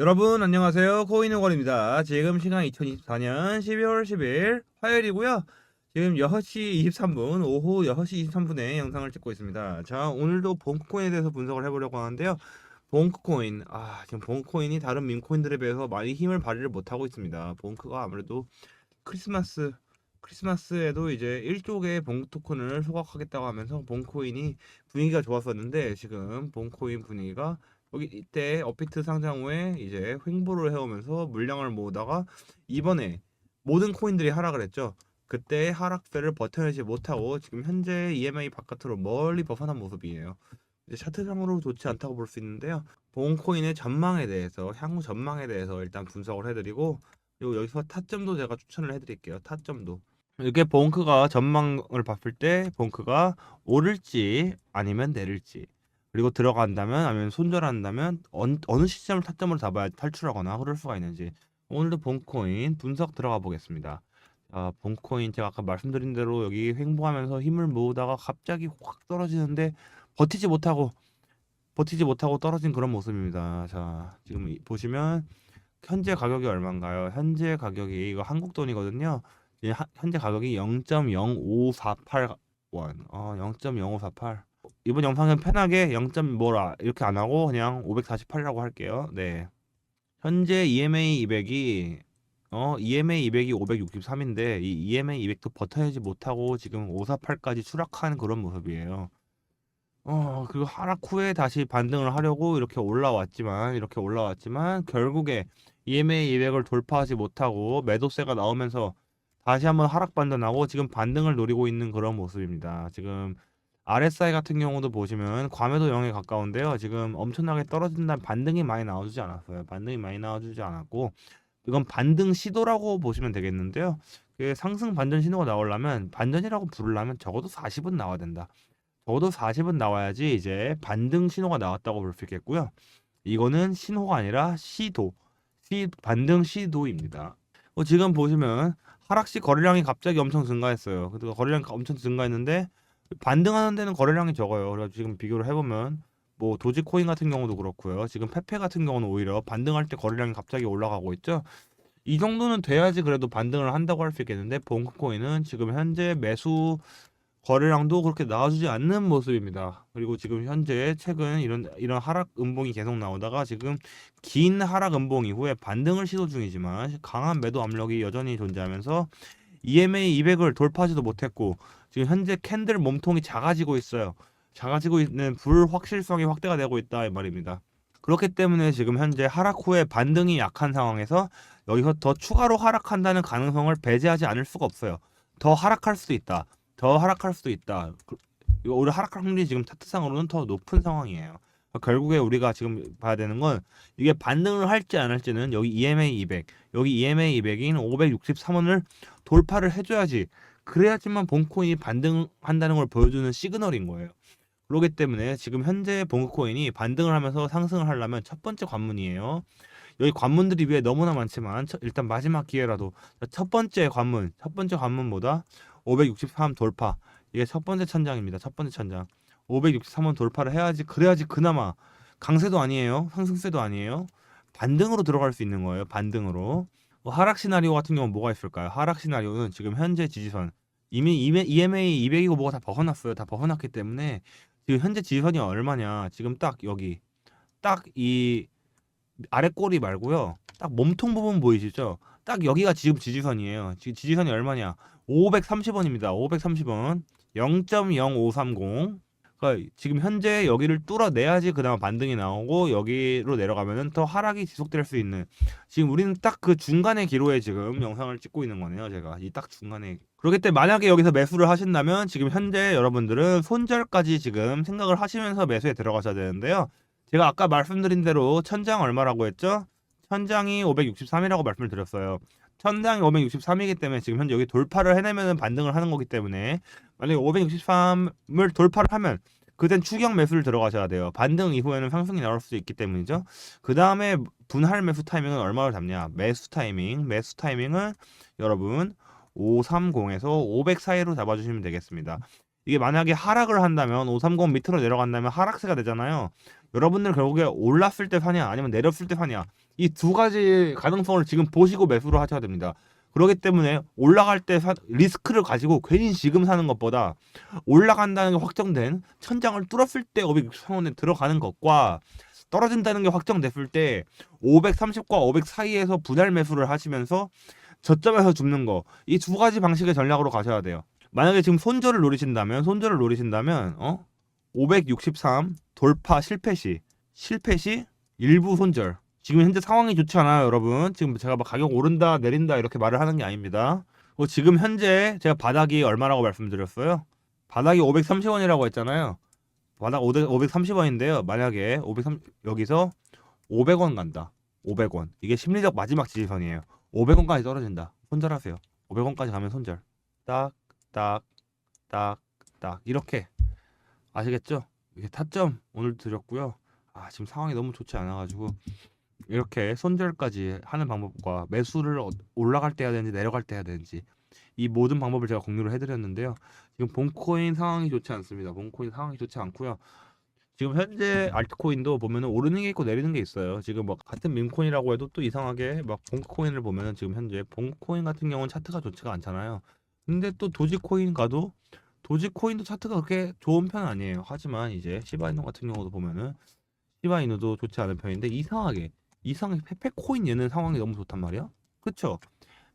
여러분 안녕하세요. 코인노걸입니다. 지금 시간 2024년 12월 10일 화요일이고요. 지금 6시 23분 오후 6시 23분에 영상을 찍고 있습니다. 자 오늘도 봉크코인에 대해서 분석을 해보려고 하는데요. 봉크코인 아 지금 봉크코인이 다른 밈코인들에 비해서 많이 힘을 발휘를 못하고 있습니다. 봉크가 아무래도 크리스마스 크리스마스에도 이제 1조의 봉크 토큰을 소각하겠다고 하면서 봉코인이 분위기가 좋았었는데 지금 봉코인 분위기가 여기 이때 업비트 상장 후에 이제 횡보를 해오면서 물량을 모으다가 이번에 모든 코인들이 하락을 했죠. 그때 하락세를 버텨내지 못하고 지금 현재 EMA 바깥으로 멀리 벗어난 모습이에요. 차트상으로 좋지 않다고 볼 수 있는데요. 봉코인의 전망에 대해서 향후 전망에 대해서 일단 분석을 해드리고 그리고 여기서 타점도 제가 추천을 해드릴게요. 타점도 이게 봉크가 전망을 봤을 때 봉크가 오를지 아니면 내릴지 그리고 들어간다면 아니면 손절한다면 어느, 어느 시점을 타점으로 잡아야 탈출하거나 흐를 수가 있는지 오늘도 본코인 분석 들어가 보겠습니다. 아, 본코인 제가 아까 말씀드린 대로 여기 횡보하면서 힘을 모으다가 갑자기 확 떨어지는데 버티지 못하고 버티지 못하고 떨어진 그런 모습입니다. 자, 지금 이- 보시면 현재 가격이 얼마인가요? 현재 가격이 이거 한국 돈이거든요. 현재 가격이 0.0548원. 어, 0.0548. 이번 영상은 편하게 0. 뭐라 이렇게 안 하고 그냥 548이라고 할게요. 네. 현재 EMA 200이 어 EMA 200이 563인데 이 EMA 200도 버텨내지 못하고 지금 548까지 추락한 그런 모습이에요. 어 그리고 하락 후에 다시 반등을 하려고 이렇게 올라왔지만 이렇게 올라왔지만 결국에 EMA 200을 돌파하지 못하고 매도세가 나오면서 다시 한번 하락 반등하고 지금 반등을 노리고 있는 그런 모습입니다. 지금 RSI 같은 경우도 보시면 과매도 0에 가까운데요. 지금 엄청나게 떨어진다는 반등이 많이 나와주지 않았어요. 반등이 많이 나와주지 않았고 이건 반등 시도라고 보시면 되겠는데요. 그 상승 반전 신호가 나오려면 반전이라고 부르려면 적어도 40은 나와야 된다. 적어도 40은 나와야지 이제 반등 신호가 나왔다고 볼 수 있겠고요. 이거는 신호가 아니라 시도, 시 반등 시도입니다. 어, 지금 보시면 하락시 거래량이 갑자기 엄청 증가했어요. 그래서 거래량이 엄청 증가했는데 반등하는 데는 거래량이 적어요. 그래서 지금 비교를 해보면 뭐 도지코인 같은 경우도 그렇고요. 지금 페페 같은 경우는 오히려 반등할 때 거래량이 갑자기 올라가고 있죠. 이 정도는 돼야지 그래도 반등을 한다고 할 수 있겠는데 봉크코인은 지금 현재 매수 거래량도 그렇게 나와주지 않는 모습입니다. 그리고 지금 현재 최근 이런 이런 하락 음봉이 계속 나오다가 지금 긴 하락 음봉 이후에 반등을 시도 중이지만 강한 매도 압력이 여전히 존재하면서 EMA 200을 돌파하지도 못했고 지금 현재 캔들 몸통이 작아지고 있어요. 작아지고 있는 불확실성이 확대가 되고 있다 이 말입니다. 그렇기 때문에 지금 현재 하락 후에 반등이 약한 상황에서 여기서 더 추가로 하락한다는 가능성을 배제하지 않을 수가 없어요. 더 하락할 수도 있다. 더 하락할 수도 있다. 그- 오히려 하락할 확률이 지금 차트상으로는 더 높은 상황이에요. 결국에 우리가 지금 봐야 되는 건 이게 반등을 할지 안 할지는 여기 EMA 200, 여기 EMA 200인 563원을 돌파를 해줘야지 그래야지만 본코인이 반등한다는 걸 보여주는 시그널인 거예요. 그렇기 때문에 지금 현재 본코인이 반등을 하면서 상승을 하려면 첫 번째 관문이에요. 여기 관문들이 위에 너무나 많지만 첫- 일단 마지막 기회라도 첫 번째 관문, 첫 번째 관문보다 563 돌파 이게 첫 번째 천장입니다. 첫 번째 천장 563원 돌파를 해야지 그래야지 그나마 강세도 아니에요, 상승세도 아니에요. 반등으로 들어갈 수 있는 거예요. 반등으로. 뭐 하락 시나리오 같은 경우는 뭐가 있을까요? 하락 시나리오는 지금 현재 지지선 이미 EMA 200이고 뭐가 다 벗어났어요. 다 벗어났기 때문에 지금 현재 지지선이 얼마냐? 지금 딱 여기 딱 이 아래 꼬리 말고요. 딱 몸통 부분 보이시죠? 딱 여기가 지금 지지선이에요. 지금 지지선이 얼마냐? 530원입니다. 530원. 0.0530. 그러니까 지금 현재 여기를 뚫어내야지 그나마 반등이 나오고 여기로 내려가면은 더 하락이 지속될 수 있는 지금 우리는 딱 그 중간의 기로에 지금 영상을 찍고 있는 거네요 제가. 이 딱 중간에. 그렇기 때문에 만약에 여기서 매수를 하신다면 지금 현재 여러분들은 손절까지 지금 생각을 하시면서 매수에 들어가셔야 되는데요. 제가 아까 말씀드린 대로 천장 얼마라고 했죠? 천장이 563이라고 말씀을 드렸어요 천장이 563이기 때문에 지금 현재 여기 돌파를 해내면 반등을 하는 거기 때문에 만약에 563을 돌파를 하면 그땐 추격 매수를 들어가셔야 돼요. 반등 이후에는 상승이 나올 수 있기 때문이죠. 그 다음에 분할 매수 타이밍은 얼마를 잡냐? 매수 타이밍, 매수 타이밍은 여러분 530에서 500 사이로 잡아주시면 되겠습니다. 이게 만약에 하락을 한다면 530 밑으로 내려간다면 하락세가 되잖아요. 여러분들 결국에 올랐을 때 사냐 아니면 내렸을 때 사냐 이 두 가지 가능성을 지금 보시고 매수를 하셔야 됩니다. 그렇기 때문에 올라갈 때 사, 리스크를 가지고 괜히 지금 사는 것보다 올라간다는 게 확정된 천장을 뚫었을 때 560원에 들어가는 것과 떨어진다는 게 확정됐을 때 530과 500 사이에서 분할 매수를 하시면서 저점에서 줍는 거 이 두 가지 방식의 전략으로 가셔야 돼요. 만약에 지금 손절을 노리신다면 손절을 노리신다면 어 563 돌파 실패 시 실패 시 일부 손절. 지금 현재 상황이 좋지 않아요 여러분. 지금 제가 막 가격 오른다 내린다 이렇게 말을 하는 게 아닙니다. 어, 지금 현재 제가 바닥이 얼마라고 말씀드렸어요? 바닥이 530원이라고 했잖아요. 바닥 530원인데요. 만약에 530 여기서 500원 간다. 500원. 이게 심리적 마지막 지지선이에요. 500원까지 떨어진다. 손절하세요. 500원까지 가면 손절. 딱 딱 딱 딱. 이렇게 아시겠죠? 이게 타점 오늘 드렸고요. 아 지금 상황이 너무 좋지 않아가지고 이렇게 손절까지 하는 방법과 매수를 어- 올라갈 때 해야 되는지 내려갈 때 해야 되는지 이 모든 방법을 제가 공유를 해드렸는데요. 지금 본코인 상황이 좋지 않습니다. 본코인 상황이 좋지 않고요. 지금 현재 알트코인도 보면은 오르는 게 있고 내리는 게 있어요. 지금 뭐 같은 밈코인이라고 해도 또 이상하게 막 본코인을 보면은 지금 현재 본코인 같은 경우는 차트가 좋지가 않잖아요. 근데 또 도지코인 가도 도지코인도 차트가 그렇게 좋은 편은 아니에요. 하지만 이제 시바이누 같은 경우도 보면은 시바이누도 좋지 않은 편인데 이상하게 이상하게 페페코인 얘는 상황이 너무 좋단 말이야. 그쵸?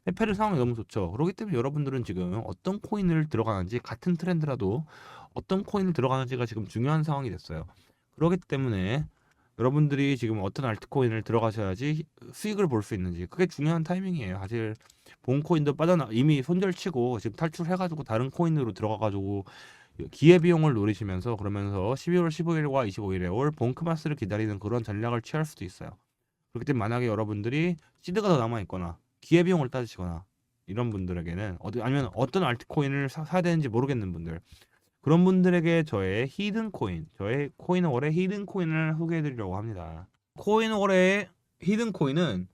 페페르 상황이 너무 좋죠. 그렇기 때문에 여러분들은 지금 어떤 코인을 들어가는지 같은 트렌드라도 어떤 코인을 들어가는지가 지금 중요한 상황이 됐어요. 그렇기 때문에 여러분들이 지금 어떤 알트코인을 들어가셔야지 수익을 볼 수 있는지 그게 중요한 타이밍이에요. 사실 본 코인도 빠져나 이미 손절치고 지금 탈출해가지고 다른 코인으로 들어가가지고 기회 비용을 노리시면서 그러면서 12월 15일과 25일에 올 본크마스를 기다리는 그런 전략을 취할 수도 있어요. 그렇기 때문에 만약에 여러분들이 시드가 더 남아 있거나 기회 비용을 따지시거나 이런 분들에게는 어디 아니면 어떤 알트코인을 사, 사야 되는지 모르겠는 분들 그런 분들에게 저의 히든 코인, 저의 코인 월의 히든 코인을 소개해 드리려고 합니다. 코인 월의 히든 코인은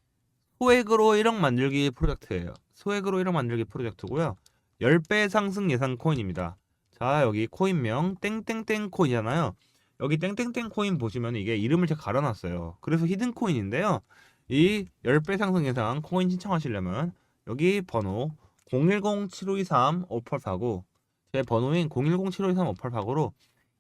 소액으로 1억 만들기 프로젝트예요. 소액으로 1억 만들기 프로젝트고요. 10배 상승 예상 코인입니다. 자, 여기 코인명 땡땡땡 코인이잖아요. 여기 땡땡땡 코인 보시면 이게 이름을 제가 갈아놨어요. 그래서 히든 코인인데요. 이 10배 상승 예상 코인 신청하시려면 여기 번호 010-7523-5849 제 번호인 010-7523-5849로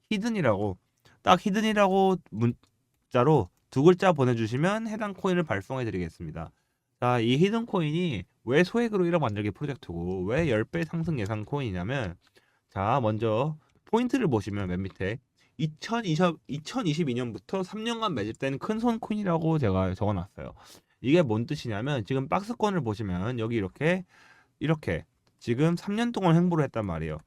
히든이라고 딱 히든이라고 문자로 두 글자 보내주시면 해당 코인을 발송해 드리겠습니다. 자, 이 히든 코인이 왜 소액으로 1억 만들기 프로젝트고 왜 10배 상승 예상 코인이냐면 자, 먼저 포인트를 보시면 맨 밑에 2020, 2022년부터 3년간 매집된 큰 손 코인이라고 제가 적어놨어요. 이게 뭔 뜻이냐면 지금 박스권을 보시면 여기 이렇게 이렇게 지금 3년 동안 횡보를 했단 말이에요.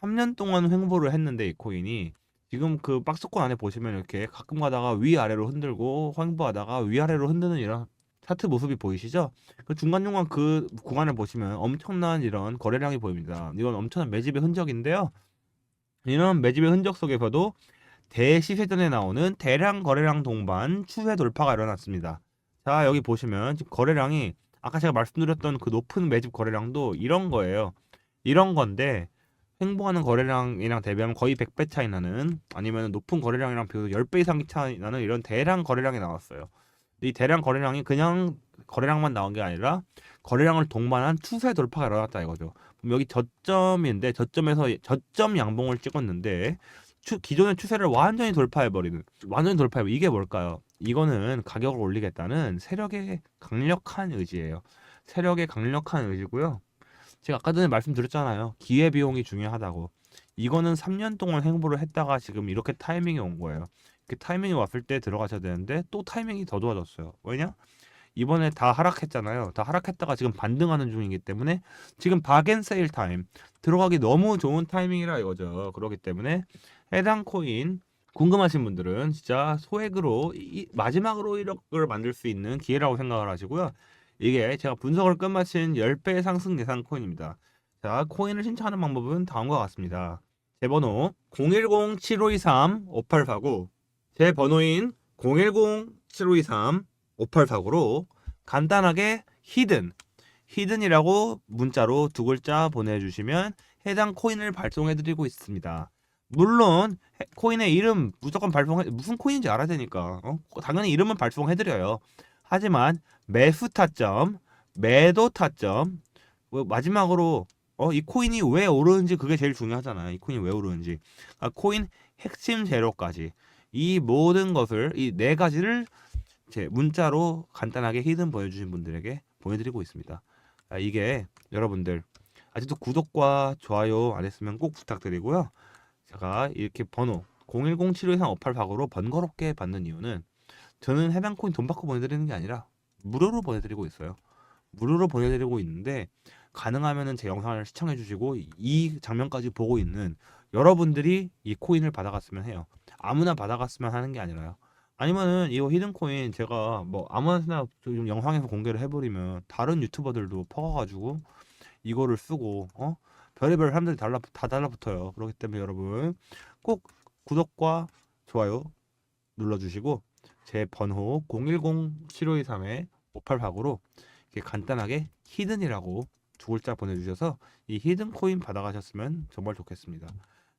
3년 동안 횡보를 했는데 이 코인이 지금 그 박스권 안에 보시면 이렇게 가끔 가다가 위아래로 흔들고 횡보하다가 위아래로 흔드는 이런 차트 모습이 보이시죠? 그 중간중간 그 구간을 보시면 엄청난 이런 거래량이 보입니다. 이건 엄청난 매집의 흔적인데요. 이런 매집의 흔적 속에서도 대시세전에 나오는 대량 거래량 동반 추세 돌파가 일어났습니다. 자 여기 보시면 거래량이 아까 제가 말씀드렸던 그 높은 매집 거래량도 이런 거예요. 이런 건데 횡보하는 거래량이랑 대비하면 거의 100배 차이 나는 아니면 높은 거래량이랑 비교해서 10배 이상 차이 나는 이런 대량 거래량이 나왔어요. 이 대량 거래량이 그냥 거래량만 나온 게 아니라 거래량을 동반한 추세 돌파가 일어났다 이거죠. 여기 저점인데 저점에서 저점 양봉을 찍었는데 추, 기존의 추세를 완전히 돌파해버리는 완전히 돌파해 이게 뭘까요? 이거는 가격을 올리겠다는 세력의 강력한 의지예요. 세력의 강력한 의지고요. 제가 아까 전에 말씀드렸잖아요. 기회 비용이 중요하다고. 이거는 3년 동안 행보를 했다가 지금 이렇게 타이밍이 온 거예요. 그 타이밍이 왔을 때 들어가셔야 되는데 또 타이밍이 더 좋아졌어요. 왜냐? 이번에 다 하락했잖아요. 다 하락했다가 지금 반등하는 중이기 때문에 지금 바겐 세일 타임 들어가기 너무 좋은 타이밍이라 이거죠. 그렇기 때문에 해당 코인 궁금하신 분들은 진짜 소액으로 이, 마지막으로 1억을 만들 수 있는 기회라고 생각을 하시고요. 이게 제가 분석을 끝마친 10배 상승 예상 코인입니다. 자, 코인을 신청하는 방법은 다음과 같습니다. 제 번호 010-7523-5849 제 번호인 010-7523-5849로 간단하게 히든 히든이라고 문자로 두 글자 보내주시면 해당 코인을 발송해드리고 있습니다. 물론 해- 코인의 이름 무조건 발송해 무슨 코인인지 알아야 되니까 어? 당연히 이름은 발송해 드려요. 하지만 매수 타점, 매도 타점, 뭐 마지막으로 어, 이 코인이 왜 오르는지 그게 제일 중요하잖아요. 이 코인이 왜 오르는지. 아, 코인 핵심 재료까지 이 모든 것을 이 네 가지를 제 문자로 간단하게 히든 보여주신 분들에게 보내드리고 있습니다. 아, 이게 여러분들 아직도 구독과 좋아요 안 했으면 꼭 부탁드리고요. 제가 이렇게 번호 010-753-5885로 번거롭게 받는 이유는 저는 해당 코인 돈 받고 보내드리는 게 아니라 무료로 보내드리고 있어요. 무료로 보내드리고 있는데 가능하면은 제 영상을 시청해 주시고 이 장면까지 보고 있는 여러분들이 이 코인을 받아갔으면 해요. 아무나 받아갔으면 하는 게 아니라요. 아니면은 이 히든 코인 제가 뭐 아무나 좀 영상에서 공개를 해버리면 다른 유튜버들도 퍼가가지고 이거를 쓰고 어 별의별 사람들이 달라 다 달라붙어요. 그렇기 때문에 여러분 꼭 구독과 좋아요 눌러주시고 제 번호 010-7523에 5889로 이렇게 간단하게 히든이라고 두 글자 보내주셔서 이 히든 코인 받아가셨으면 정말 좋겠습니다.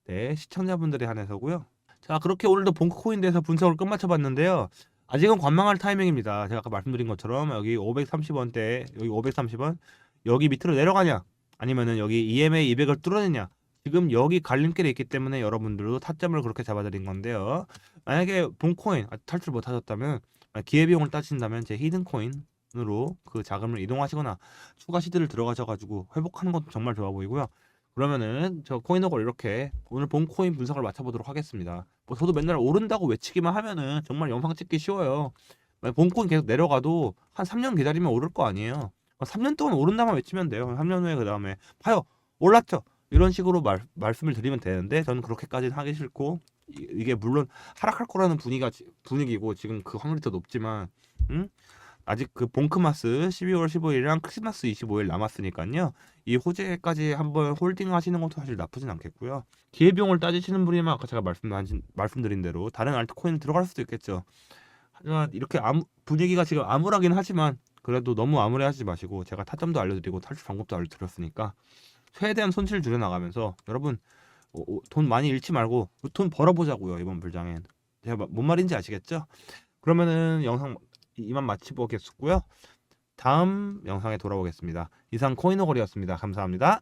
네 시청자분들에 한해서고요. 자 그렇게 오늘도 본크 코인 대해서 분석을 끝마쳐봤는데요. 아직은 관망할 타이밍입니다. 제가 아까 말씀드린 것처럼 여기 530원대 여기 530원 여기 밑으로 내려가냐 아니면은 여기 EMA 200을 뚫어내냐 지금 여기 갈림길에 있기 때문에 여러분들도 타점을 그렇게 잡아드린 건데요. 만약에 본코인 아, 탈출 못하셨다면 만약 기회비용을 따진다면 제 히든코인으로 그 자금을 이동하시거나 추가 시드를 들어가셔가지고 회복하는 것도 정말 좋아 보이고요. 그러면은 저 코인허걸 이렇게 오늘 본코인 분석을 맞춰보도록 하겠습니다. 뭐 저도 맨날 오른다고 외치기만 하면은 정말 영상 찍기 쉬워요. 본코인 계속 내려가도 한 3년 기다리면 오를 거 아니에요. 3년 동안 오른다만 외치면 돼요. 3년 후에 그 다음에 봐요 올랐죠. 이런 식으로 말, 말씀을 드리면 되는데 저는 그렇게까지는 하기 싫고 이- 이게 물론 하락할 거라는 분위기가 지- 분위기고 지금 그 확률이 더 높지만 음? 아직 그 본크마스 12월 15일이랑 크리스마스 25일 남았으니까요. 이 호재까지 한번 홀딩 하시는 것도 사실 나쁘진 않겠고요. 기회비용을 따지시는 분이면 아까 제가 말씀하신, 말씀드린 대로 다른 알트코인 들어갈 수도 있겠죠. 하지만 이렇게 암- 분위기가 지금 암울하긴 하지만 그래도 너무 암울해하지 마시고 제가 타점도 알려드리고 탈출 방법도 알려드렸으니까 최대한 손실 줄여 나가면서 여러분 어, 어, 돈 많이 잃지 말고 돈 벌어보자고요 이번 불장엔. 제가 마- 뭔 말인지 아시겠죠? 그러면은 영상 이만 마치보겠고요. 다음 영상에 돌아오겠습니다. 이상 코인오걸이었습니다. 감사합니다